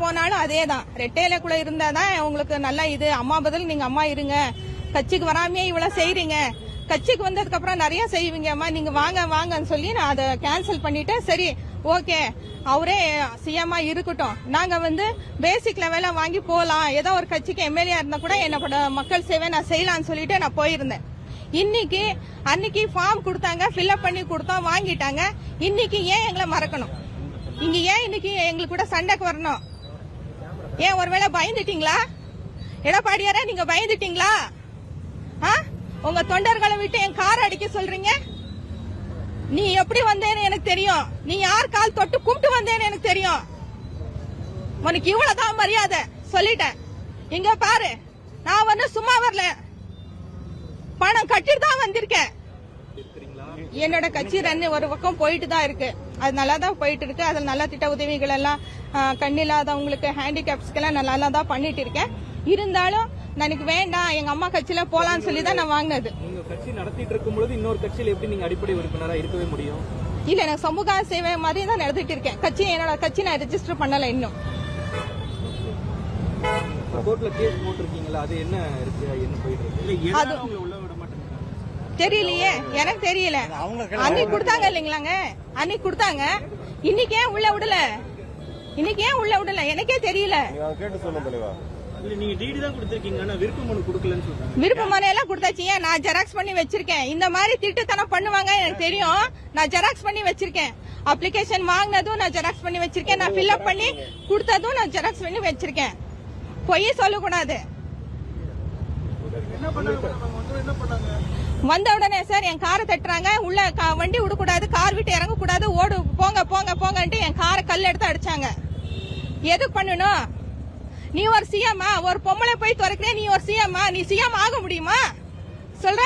போனாலும் அதே தான் ரெட்டையில கூட இருந்தாதான் உங்களுக்கு நல்லா இது. அம்மா பதில் நீங்க அம்மா இருங்க. கட்சிக்கு வராமையே இவ்வளவு செய்றீங்க. கட்சிக்கு வந்ததுக்கு அப்புறம் நிறைய செய்வீங்கம்மா நீங்க வாங்க வாங்கன்னு சொல்லி நான் அதை கேன்சல் பண்ணிட்டேன் சரி ஓகே. அவரே சிஎம்மா இருக்கட்டும். நாங்க வந்து பேசிக் லெவல வாங்கி போகலாம் ஏதோ ஒரு கட்சிக்கு எம்எல்ஏ இருந்தா கூட என்னோட மக்கள் சேவை நான் செய்யலாம்னு சொல்லிட்டு நான் போயிருந்தேன். இன்னைக்கு அன்னைக்கு ஃபார்ம் கொடுத்தாங்க ஃபில்அப் பண்ணி கொடுத்தோம் வாங்கிட்டாங்க. இன்னைக்கு ஏன் எங்களை மறக்கணும்? இங்க ஏன் இன்னைக்கு எங்களுக்கு கூட சண்டைக்கு வரணும்? ஏன் ஒருவேளை பயந்துட்டீங்களா? எடப்பாடியாரா நீங்க பயந்துட்டீங்களா? ஆ? உங்க தொண்டர்களை விட்டு என் கார் அடிக்க சொல்றீங்க? நீ எப்படி வந்தேன்னு எனக்கு தெரியும். நீ யார் கால் தொட்டு கும்பிட்டு வந்தேன்னு எனக்கு தெரியும். உனக்கு இவ்வளவுதான் மரியாதை. சொல்லிட்டேன். இங்க பாரு நான் வந்து சும்மா வரல. பணம் கட்டிட்டு தான் வந்திருக்கேன். என்னோட கட்சி ரன்னு ஒரு பக்கம் போயிட்டு தான் இருக்கு. அது நல்லா தான் போயிட்டு இருக்கு அதில் நல்ல திட்ட உதவிகள் எல்லாம் கண்ணில்லாதவங்களுக்கு ஹேண்டிகேப்ஸ்க்கெல்லாம் நான் நல்லா தான் பண்ணிட்டு இருக்கேன் இருந்தாலும் எனக்கு வேண்டாம் எங்க அம்மா கட்சியில போலான்னு சொல்லி தான் நான் வாங்கினது. உங்க கட்சி நடத்திட்டு இருக்கும் பொழுது இன்னொரு கட்சியில எப்படி நீங்க அடிப்படை உறுப்பினரா இருக்கவே முடியும்? இல்ல எனக்கு சமூக சேவை மாதிரி தான் நடத்திட்டு இருக்கேன். கட்சி என்னோட கட்சி நான் ரெஜிஸ்டர் பண்ணல இன்னும். கோர்ட்ல கேஸ் போட்டிருக்கீங்களா அது என்ன இருக்கு? என்ன போயிட்டு இருக்கு அது உங்களை உள்ள விட மாட்டேங்கிறாங்க தெரியலையே. எனக்கு தெரியல. அன்னைக்கு கொடுத்தாங்க இல்லைங்களாங்க? அன்னைக்கு கொடுத்தாங்க. இன்னைக்கு ஏன் உள்ள விடல? இன்னைக்கு ஏன் உள்ள விடல? எனக்கே தெரியல. நீங்க அதை கேட்டு சொல்லுங்க தலைவா இல்ல நீங்க டிடி தான் கொடுத்திருக்கீங்க. ஆனா விருப்ப மனு கொடுக்கலன்னு சொல்றாங்க. விருப்ப மனையெல்லாம் கொடுத்தாச்சு. ஏன்? நான் ஜெராக்ஸ் பண்ணி வச்சிருக்கேன். இந்த மாதிரி திட்டுத்தனம் பண்ணுவாங்க எனக்கு தெரியும். நான் ஜெராக்ஸ் பண்ணி வச்சிருக்கேன். அப்ளிகேஷன் வாங்கினதும் நான் ஜெராக்ஸ் பண்ணி வச்சிருக்கேன். நான் ஃபில்அப் பண்ணி கொடுத்ததும் நான் ஜெராக்ஸ் பண்ணி வச்சிருக்கேன். பொய் சொல்லக்கூடாது. வந்த உடனே சார் என் காரை தட்டுறாங்க. உள்ள கா- வண்டி விடக்கூடாது கார் விட்டு இறங்க கூடாது ஓடு போங்க போங்க போங்கன்ட்டு என் காரை கல் எடுத்து அடிச்சாங்க. எதுக்கு பண்ணணும்? நீ ஒரு சிஎம்மா ஒரு பொம்பளை போய் துறக்கிறேன் நீ ஒரு சிஎம்மா நீ சிஎம் ஆக முடியுமா? சொல்ற